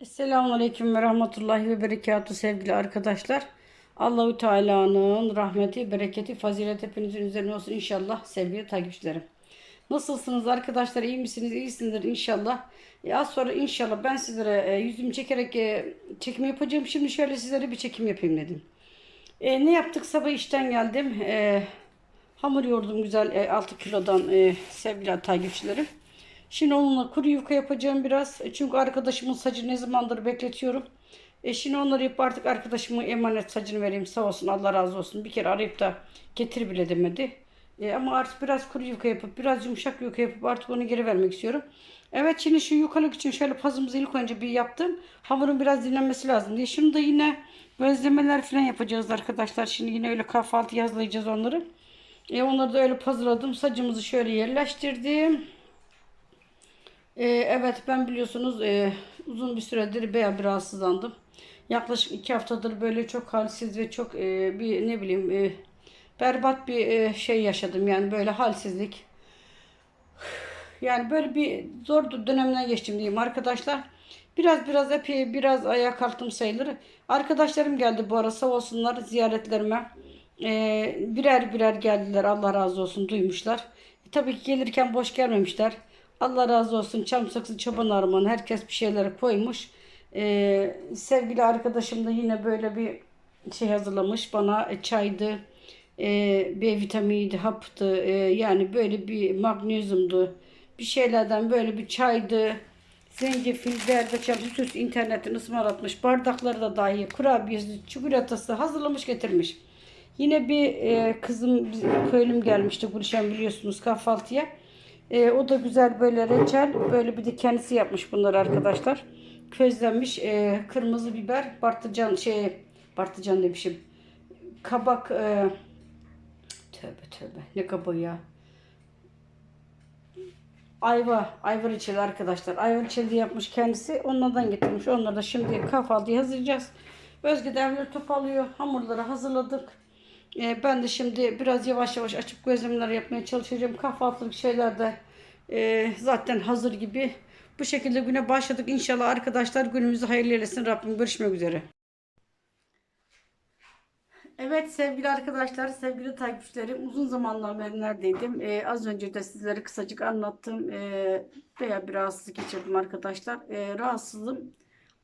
Esselamu Aleyküm ve Rahmetullahi ve Berekatuhu sevgili arkadaşlar. Allahu Teala'nın rahmeti, bereketi, fazileti hepinizin üzerine olsun inşallah sevgili takipçilerim. Nasılsınız arkadaşlar? İyi misiniz? İyisinizdir inşallah. E, az sonra inşallah ben sizlere e, yüzümü çekerek e, çekim yapacağım. Şimdi şöyle sizlere bir çekim yapayım dedim. E, ne yaptık? Sabah işten geldim. E, hamur yoğurdum güzel e, 6 kilodan e, sevgili takipçilerim. Şimdi onunla kuru yufka yapacağım biraz. E, Çünkü arkadaşımın saçını ne zamandır bekletiyorum. E şimdi onları yapıp artık arkadaşıma emanet saçını vereyim. Sağ olsun Allah razı olsun. Bir kere arayıp da getir bile demedi. E, ama artık biraz kuru yufka yapıp biraz yumuşak yufka yapıp artık onu geri vermek istiyorum. Evet şimdi şu yukalık için şöyle pazımızı ilk önce bir yaptım. Hamurun biraz dinlenmesi lazım diye. Şimdi de yine gözlemeler falan yapacağız arkadaşlar. Şimdi yine öyle kahvaltı yazlayacağız onları. E, onları da öyle hazırladım. Sacımızı şöyle yerleştirdim. Ee, evet ben biliyorsunuz e, uzun bir süredir bayağı bir rahatsızlandım. Yaklaşık iki haftadır böyle çok halsiz ve çok e, bir ne bileyim e, berbat bir e, şey yaşadım. Yani böyle halsizlik. Yani böyle bir zor dönemden geçtim diyeyim arkadaşlar. Biraz biraz epey biraz ayağa kalktım sayılır. Arkadaşlarım geldi bu ara sağ olsunlar ziyaretlerime. Ee, birer birer geldiler Allah razı olsun duymuşlar. E, tabii ki gelirken boş gelmemişler. Allah razı olsun çam saksı çoban armağanı herkes bir şeyleri koymuş. Ee, sevgili arkadaşım da yine böyle bir şey hazırlamış bana e, çaydı, e, B vitaminiydi, haptı, e, yani böyle bir magnezyumdu. Bir şeylerden böyle bir çaydı. Zencefil, zerdeçal, süs internetin ısmarlatmış. Bardakları da dahi kurabiyesi, çikolatası hazırlamış getirmiş. Yine bir e, kızım, köylüm gelmişti Gülşen biliyorsunuz kahvaltıya. E, o da güzel böyle reçel, böyle bir de kendisi yapmış bunları arkadaşlar. Közlenmiş e, kırmızı biber, bartıcan şey, bartıcan demişim. Kabak, e, tövbe tövbe ne kabağı ya. Ayva, ayva reçeli arkadaşlar. Ayva reçeli yapmış kendisi. Onlardan getirmiş. Onları da şimdi kahvaltıya hazırlayacağız. Özge de evleri toparlıyor. Hamurları hazırladık. Ee, ben de şimdi biraz yavaş yavaş açıp gözlemler yapmaya çalışacağım. Kahvaltılık şeyler de e, zaten hazır gibi. Bu şekilde güne başladık. İnşallah arkadaşlar günümüzü hayırlı eylesin. Rabbim görüşmek üzere. Evet sevgili arkadaşlar, sevgili takipçilerim uzun zamandan beri neredeydim? Ee, az önce de sizlere kısacık anlattım. Ee, veya bir rahatsızlık geçirdim arkadaşlar. Ee, rahatsızlığım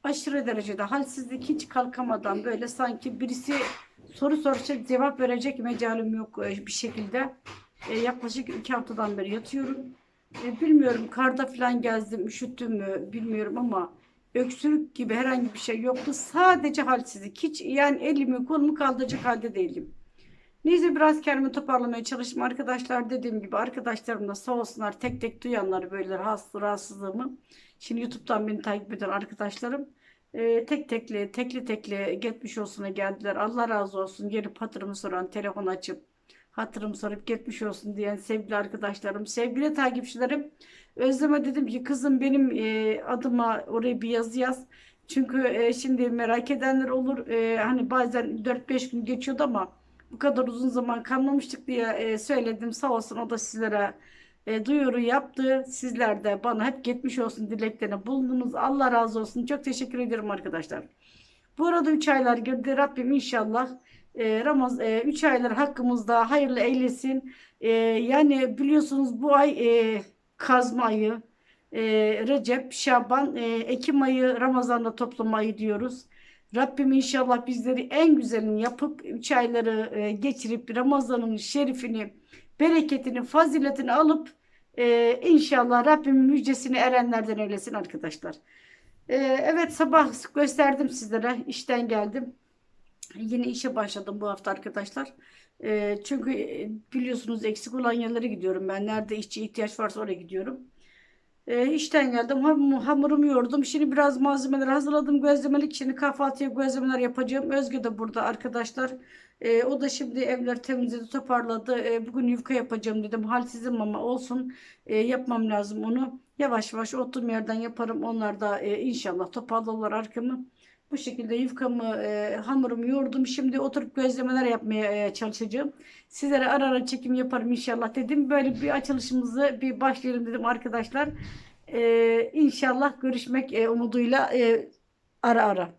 aşırı derecede halsizlik hiç kalkamadan böyle sanki birisi soru soracak cevap verecek mecalim yok e, bir şekilde. Ee, yaklaşık iki haftadan beri yatıyorum. Ee, bilmiyorum karda falan gezdim üşüttüm mü bilmiyorum ama öksürük gibi herhangi bir şey yoktu. Sadece halsizlik. Hiç yani elimi kolumu kaldıracak halde değilim. Neyse biraz kendimi toparlamaya çalıştım. Arkadaşlar dediğim gibi arkadaşlarım da sağ olsunlar tek tek duyanlar böyle rahatsız, rahatsızlığımı. Şimdi YouTube'dan beni takip eden arkadaşlarım e, tek tekli tekli tekli geçmiş olsuna geldiler. Allah razı olsun gelip hatırımı soran telefon açıp hatırım sorup geçmiş olsun diyen sevgili arkadaşlarım, sevgili takipçilerim. Özleme dedim ki kızım benim e, adıma oraya bir yazı yaz. Çünkü e, şimdi merak edenler olur. E, hani bazen 4-5 gün geçiyordu ama bu kadar uzun zaman kalmamıştık diye e, söyledim. Sağ olsun o da sizlere e, duyuru yaptı. Sizler de bana hep geçmiş olsun dileklerine bulundunuz. Allah razı olsun. Çok teşekkür ederim arkadaşlar. Bu arada 3 aylar girdi. Rabbim inşallah e, Ramaz 3 aylar hakkımızda hayırlı eylesin. E, yani biliyorsunuz bu ay e, kazma ayı, e, Recep, Şaban, e, Ekim ayı, Ramazan'da toplama ayı diyoruz. Rabbim inşallah bizleri en güzelini yapıp 3 ayları e, geçirip Ramazan'ın şerifini, bereketini, faziletini alıp e, inşallah Rabbim müjdesini erenlerden eylesin arkadaşlar. E, evet sabah gösterdim sizlere. işten geldim. Yine işe başladım bu hafta arkadaşlar. Ee, çünkü e, biliyorsunuz eksik olan yerlere gidiyorum ben. Nerede işçi ihtiyaç varsa oraya gidiyorum. Ee, işten geldim. Ham, hamurumu yoğurdum. Şimdi biraz malzemeler hazırladım. Gözlemelik. Şimdi kahvaltıya gözlemeler yapacağım. Özge de burada arkadaşlar. Ee, o da şimdi evler temizledi, toparladı. Ee, bugün yufka yapacağım dedim. Halsizim ama olsun. Ee, yapmam lazım onu. Yavaş yavaş oturduğum yerden yaparım. Onlar da e, inşallah toparlarlar arkamı. Bu şekilde yufkamı, e, hamurumu yoğurdum. Şimdi oturup gözlemeler yapmaya e, çalışacağım. Sizlere ara ara çekim yaparım inşallah dedim. Böyle bir açılışımızı bir başlayalım dedim arkadaşlar. E, inşallah görüşmek e, umuduyla. E, Ara ara.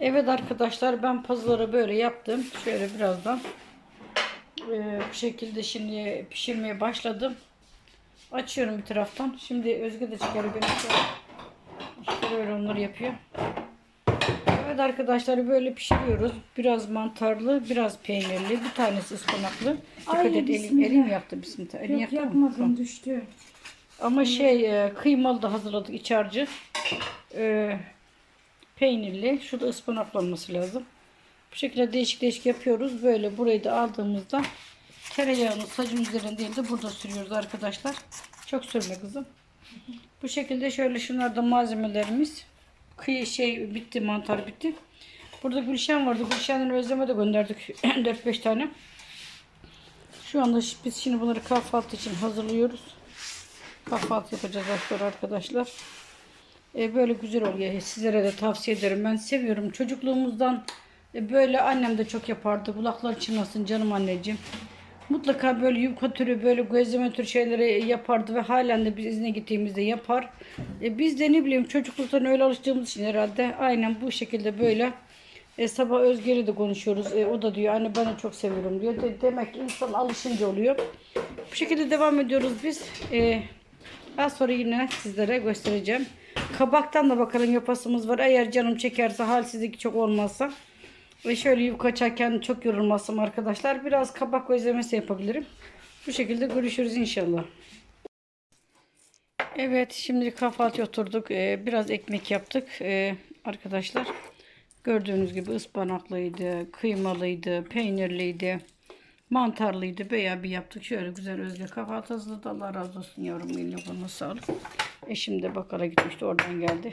Evet arkadaşlar ben pazıları böyle yaptım. Şöyle birazdan eee, bu şekilde şimdi pişirmeye başladım. Açıyorum bir taraftan. Şimdi Özge de çıkarıyor benim İşte böyle onları yapıyor. Evet arkadaşlar böyle pişiriyoruz. Biraz mantarlı, biraz peynirli, bir tanesi ıspanaklı. Dikkat Ay, et elim, elim yaptı bismillah. Elin Yok yapmadım Tamam. düştü. Ama şey e, kıymalı da hazırladık iç harcı. E, peynirli. Şurada ıspanaklı olması lazım. Bu şekilde değişik değişik yapıyoruz. Böyle burayı da aldığımızda tereyağını sacın üzerinde değil de burada sürüyoruz arkadaşlar. Çok sürme kızım. Bu şekilde şöyle şunlar da malzemelerimiz. Kıyı şey bitti mantar bitti. Burada Gülşen vardı. Gülşen'den özleme de gönderdik 4-5 tane. Şu anda biz şimdi bunları kahvaltı için hazırlıyoruz. Kahvaltı yapacağız sonra arkadaşlar. E, böyle güzel oluyor. Sizlere de tavsiye ederim. Ben seviyorum. Çocukluğumuzdan e, böyle annem de çok yapardı. Kulaklar çınlasın canım anneciğim. Mutlaka böyle yufka türü, böyle gözleme türü şeyleri yapardı ve halen de biz izne gittiğimizde yapar. E, biz de ne bileyim çocukluktan öyle alıştığımız için herhalde aynen bu şekilde böyle e, sabah Özge'yle de konuşuyoruz. E, o da diyor anne ben de çok seviyorum diyor. De, demek insan alışınca oluyor. Bu şekilde devam ediyoruz biz. E, az sonra yine sizlere göstereceğim. Kabaktan da bakalım yapasımız var. Eğer canım çekerse halsizlik çok olmazsa. Ve şöyle yufka açarken çok yorulmazsam arkadaşlar. Biraz kabak gözlemesi yapabilirim. Bu şekilde görüşürüz inşallah. Evet şimdi kahvaltıya oturduk. Ee, biraz ekmek yaptık ee, arkadaşlar. Gördüğünüz gibi ıspanaklıydı, kıymalıydı, peynirliydi, mantarlıydı. Bayağı bir yaptık. Şöyle güzel özge kahvaltı hazırladı. Allah razı olsun yavrum. Eline koluna sağlık. Eşim de bakara gitmişti. Oradan geldi.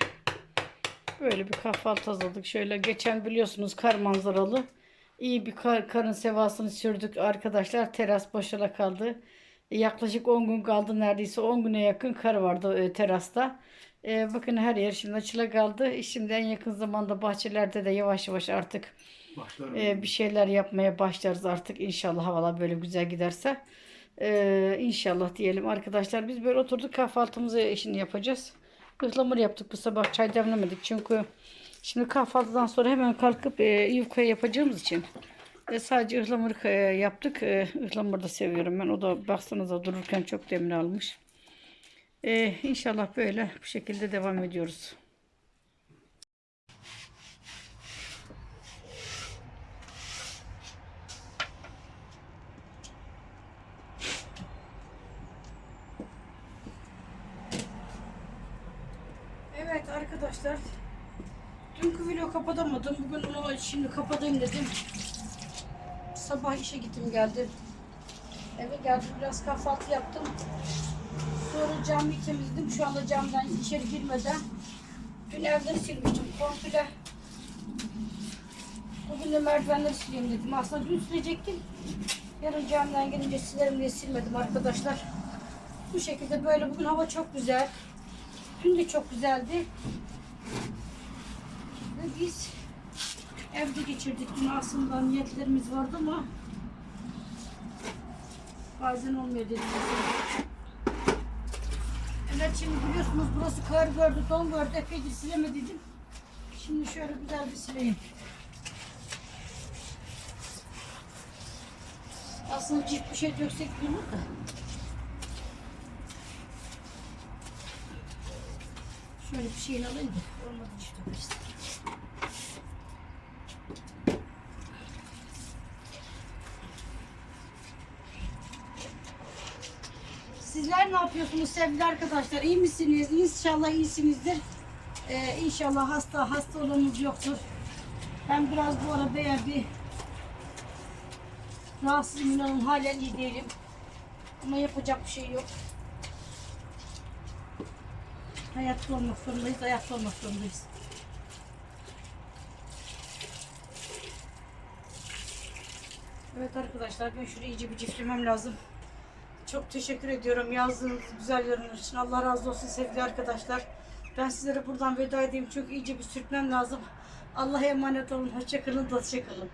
Böyle bir kahvaltı hazırladık. Şöyle geçen biliyorsunuz kar manzaralı. İyi bir kar, karın sevasını sürdük arkadaşlar. Teras boşala kaldı. E, Yaklaşık 10 gün kaldı neredeyse 10 güne yakın kar vardı e, terasta. E, bakın her yer şimdi açıla kaldı. Şimdi en yakın zamanda bahçelerde de yavaş yavaş artık e, bir şeyler yapmaya başlarız artık. İnşallah havalar böyle güzel giderse. E, inşallah diyelim arkadaşlar. Biz böyle oturduk kahvaltımızı işini yapacağız. Ihlamur yaptık bu sabah çay demlemedik çünkü şimdi kahvaltıdan sonra hemen kalkıp e, yufka yapacağımız için e, sadece ıhlamur e, yaptık. E, ıhlamur da seviyorum ben. O da baksanıza dururken çok demir almış. E, inşallah böyle bu şekilde devam ediyoruz. Evet arkadaşlar. Dünkü video kapatamadım. Bugün onu şimdi kapatayım dedim. Sabah işe gittim geldim. Eve geldim biraz kahvaltı yaptım. Sonra camı temizledim. Şu anda camdan içeri girmeden dün evleri silmiştim komple. Bugün de merdivenleri sileyim dedim. Aslında dün silecektim. Yarın camdan gelince silerim diye silmedim arkadaşlar. Bu şekilde böyle bugün hava çok güzel. Dün de çok güzeldi. Biz evde geçirdik. Dün aslında niyetlerimiz vardı ama bazen olmuyor dedim. Evet şimdi biliyorsunuz burası kar gördü, don gördü. Epeydir silemediydim. Şimdi şöyle güzel bir sileyim. Aslında çift bir şey döksek olur da. Şöyle bir şeyini alayım da olmadı çift Sizler ne yapıyorsunuz sevgili arkadaşlar? İyi misiniz? İnşallah iyisinizdir. Ee, inşallah hasta hasta olanımız yoktur. Ben biraz bu ara bayağı bir rahatsızım inanın halen iyi değilim. Ama yapacak bir şey yok. Hayatta olmak zorundayız, hayatta olmak zorundayız. Evet arkadaşlar ben şurayı iyice bir çiftlemem lazım. Çok teşekkür ediyorum yazdığınız güzel yorumlar için. Allah razı olsun sevgili arkadaşlar. Ben sizlere buradan veda edeyim. Çok iyice bir sürtmem lazım. Allah'a emanet olun. Hoşçakalın. Hoşçakalın.